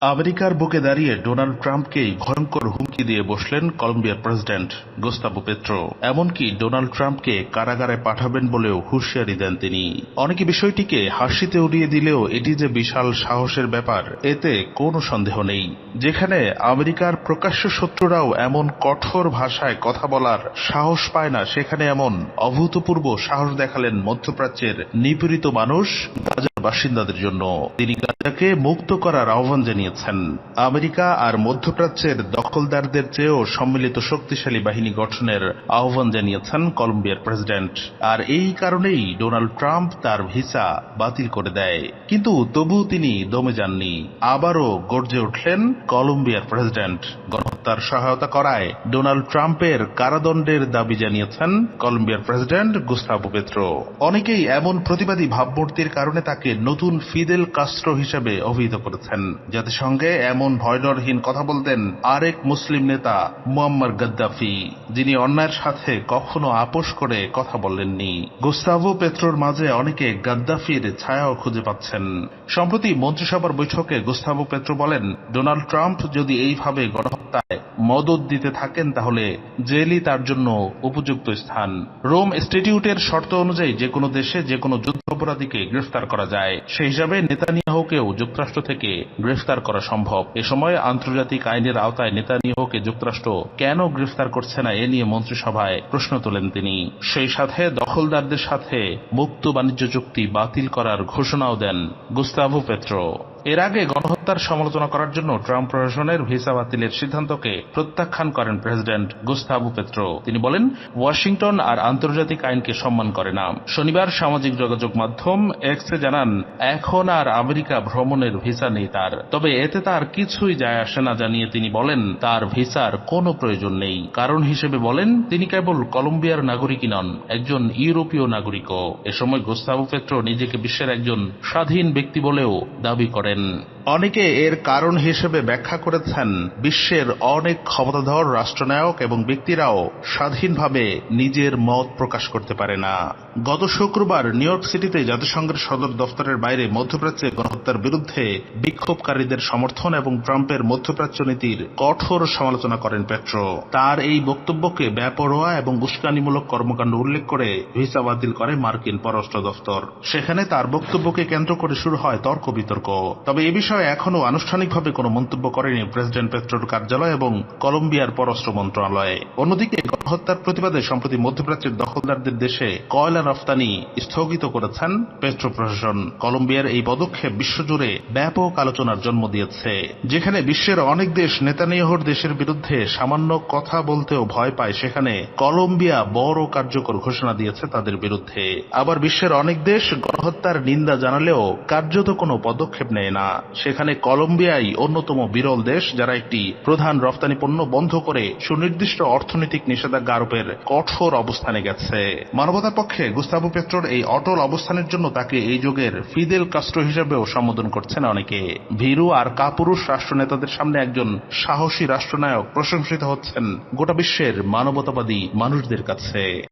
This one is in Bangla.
আমেরিকার বুকে দাঁড়িয়ে ডোনাল্ড ট্রাম্পকেই ভয়ঙ্কর হুমকি দিয়ে বসলেন কলম্বিয়ার প্রেসিডেন্ট গোস্তাবো পেত্রো। এমনকি ডোনাল্ড ট্রাম্পকে কারাগারে পাঠাবেন বলেও হুঁশিয়ারি দেন তিনি। অনেকে বিষয়টিকে হাসিতে উড়িয়ে দিলেও এটি যে বিশাল সাহসের ব্যাপার, এতে কোনো সন্দেহ নেই। যেখানে আমেরিকার প্রকাশ্য শত্রুরাও এমন কঠোর ভাষায় কথা বলার সাহস পায় না, সেখানে এমন অভূতপূর্ব সাহস দেখালেন মধ্যপ্রাচ্যের নিপীড়িত মানুষ বাসিন্দাদের জন্য তিনি গাজাকে মুক্ত করার আহ্বান জানিয়েছেন। আমেরিকা আর মধ্যপ্রাচ্যের দখলদারদের চেয়েও সম্মিলিত শক্তিশালী বাহিনী গঠনের আহ্বান জানিয়েছেন কলম্বিয়ার প্রেসিডেন্ট। আর এই কারণেই ডোনাল্ড ট্রাম্প তার ভিসা বাতিল করে দেয়। কিন্তু তবু তিনি দমে যাননি। আবারও গর্জে উঠলেন কলম্বিয়ার প্রেসিডেন্ট। গণহত্যার সহায়তা করায় ডোনাল্ড ট্রাম্পের কারাদণ্ডের দাবি জানিয়েছেন কলম্বিয়ার প্রেসিডেন্ট গুস্তাবো পেত্রো। অনেকেই এমন প্রতিবাদী ভাবমূর্তির কারণে তাকে নতুন ফিদেল কাস্ট্রো হিসেবে অভিহিত করেছেন। জাতিসংঘে এমন ভয়ডরহীন কথা বলতেন আরেক মুসলিম নেতা মুয়াম্মার গাদ্দাফি, যিনি অন্যায়ের সাথে কখনো আপোষ করে কথা বললেননি গুস্তাভো পেত্রোর মাঝে অনেকে গাদ্দাফির ছায়াও খুঁজে পাচ্ছেন। সম্প্রতি মন্ত্রিসভার বৈঠকে গুস্তাভো পেত্রো বলেন, ডোনাল্ড ট্রাম্প যদি এইভাবে গণহত্যায় মদত দিতে থাকেন, তাহলে জেলই তার জন্য উপযুক্ত স্থান। রোম ইনস্টিটিউটের শর্ত অনুযায়ী যে কোনো দেশে যে কোনো যুদ্ধ অপরাধীকে গ্রেফতার করা যায়। সেই হিসাবে নেতানিয়াহুকেও যুক্তরাষ্ট্র থেকে গ্রেফতার করা সম্ভব। এ সময় আন্তর্জাতিক আইনের আওতায় নেতানিয়াহুকে যুক্তরাষ্ট্র কেন গ্রেফতার করছে না, এ নিয়ে মন্ত্রিসভায় প্রশ্ন তোলেন তিনি। সেই সাথে দখলদারদের সাথে মুক্ত বাণিজ্য চুক্তি বাতিল করার ঘোষণাও দেন গুস্তাভো পেত্রো এর আগে গণহত্যার সমালোচনা করার জন্য ট্রাম্প প্রশাসনের ভিসা বাতিলের সিদ্ধান্তকে প্রত্যাখ্যান করেন প্রেসিডেন্ট গুস্তাভো পেত্রো। তিনি বলেন, ওয়াশিংটন আর আন্তর্জাতিক আইনকে সম্মান করে না। শনিবার সামাজিক যোগাযোগ মাধ্যম এক্সে জানান, এখন আর আমেরিকা ভ্রমণের ভিসা নেই তার। তবে এতে তার কিছুই যায় আসে না জানিয়ে তিনি বলেন, তার ভিসার কোনো প্রয়োজন নেই। কারণ হিসেবে বলেন, তিনি কেবল কলম্বিয়ার নাগরিকই নন, একজন ইউরোপীয় নাগরিকও। এ সময় গোস্তাভো পেত্রো নিজেকে বিশ্বের একজন স্বাধীন ব্যক্তি বলেও দাবি করেন। أن অনেকে এর কারণ হিসেবে ব্যাখ্যা করেছেন, বিশ্বের অনেক ক্ষমতাধর রাষ্ট্রনায়ক এবং ব্যক্তিরাও স্বাধীনভাবে নিজের মত প্রকাশ করতে পারে না। গত শুক্রবার নিউ ইয়র্ক সিটিতে জাতিসংঘের সদর দফতরের বাইরে মধ্যপ্রাচ্যে গণহত্যার বিরুদ্ধে বিক্ষোভকারীদের সমর্থন এবং ট্রাম্পের মধ্যপ্রাচ্য নীতির কঠোর সমালোচনা করেন পেট্রো। তার এই বক্তব্যকে বেপরোয়া এবং উস্কানিমূলক কর্মকাণ্ড উল্লেখ করে ভিসা বাতিল করে মার্কিন পররাষ্ট্র দফতর। সেখানে তার বক্তব্যকে কেন্দ্র করে শুরু হয় তর্ক বিতর্ক। তবে এ বিষয়ে এখনও আনুষ্ঠানিকভাবে কোনো মন্তব্য করেনি প্রেসিডেন্ট পেট্রোর কার্যালয় এবং কলম্বিয়ার পররাষ্ট্র মন্ত্রণালয়। অন্যদিকে, গণহত্যার প্রতিবাদে সম্প্রতি মধ্যপ্রাচ্যের দখলদারদের দেশে কয়লা রফতানি স্থগিত করেছেন পেট্রো প্রশাসন। কলম্বিয়ার এই পদক্ষেপ বিশ্বজুড়ে ব্যাপক আলোচনার জন্ম দিয়েছে, যেখানে বিশ্বের অনেক দেশ নেতানিয়াহুর দেশের বিরুদ্ধে সামান্য কথা বলতেও ভয় পায়। সেখানে কলম্বিয়া বড় কার্যকর ঘোষণা দিয়েছে তাদের বিরুদ্ধে। আবার বিশ্বের অনেক দেশ গণহত্যার নিন্দা জানালেও কার্যত কোনো পদক্ষেপ নেয় না। সেখানে কলম্বিয়াই অন্যতম বিরল দেশ, যারা একটি প্রধান রপ্তানি পণ্য বন্ধ করে সুনির্দিষ্ট অর্থনৈতিক নিষেধাজ্ঞা আরোপের কঠোর অবস্থানে গেছে। মানবতার পক্ষে গুস্তাবো পেট্রোর এই অটল অবস্থানের জন্য তাকে এই যুগের ফিদেল কাস্ট্রো হিসেবেও সম্বোধন করছেন অনেকে। ভীরু আর কাপুরুষ রাষ্ট্রনেতাদের সামনে একজন সাহসী রাষ্ট্রনায়ক প্রশংসিত হচ্ছেন গোটা বিশ্বের মানবতাবাদী মানুষদের কাছে।